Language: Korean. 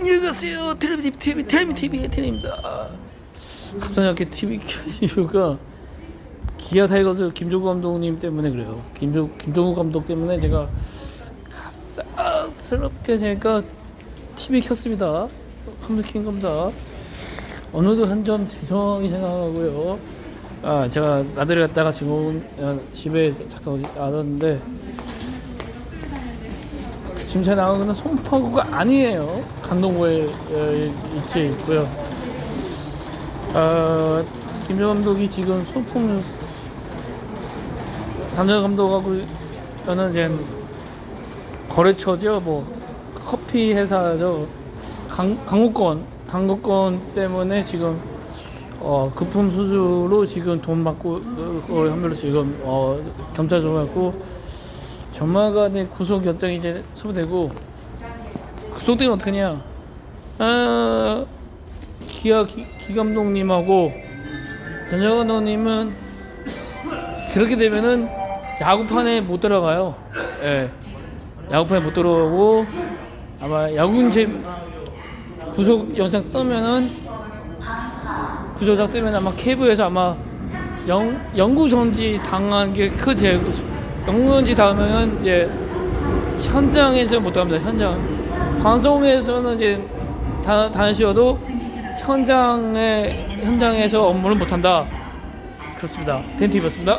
안녕하세요. 테레비 TV 테레비 TV 테레입니다. 갑자기 이렇게 TV 켜는 이유가 기아 타이거즈 김종국 감독님 때문에 그래요. 김종, 김종국 감독 때문에 제가 갑작스럽게 제가 TV 켰습니다. 컴퓨터 킨 겁니다. 어느덧 한점 죄송하게 생각하고요. 아 제가 나들이 갔다가 지금 어, 집에 잠깐 나왔는데 지금 제가 나온 거는 송파구가 아니에요. 강동구에 어, 위치해 있고요. 어, 김정 감독이 지금 소품 담당 감독하고 저는 이제 거래처죠. 뭐 커피 회사죠. 강, 강국권 강국권 때문에 지금 어, 급품 수수로 지금 돈 받고 어, 어, 혐의로 지금 어, 경찰 조사했고 전마간의 구속 결정이 이제 소부되고 구속되면 어떡하냐? 아, 기아 기, 기 감독님하고 전정 감독님은 그렇게 되면은 야구판에 못 들어가요. 예. 야구판에 못 들어오고 아마 야구인제 구속 영상 뜨면은 구조작 뜨면 아마 케이블에서 아마 영, 영구 정지 당한 게 크제 정지 당하면은 이제 현장에서 못 갑니다. 현장. 방송에서는 이제 다, 다니시어도 현장에 현장에서 업무를 못 한다. 그렇습니다. 벤티브였습니다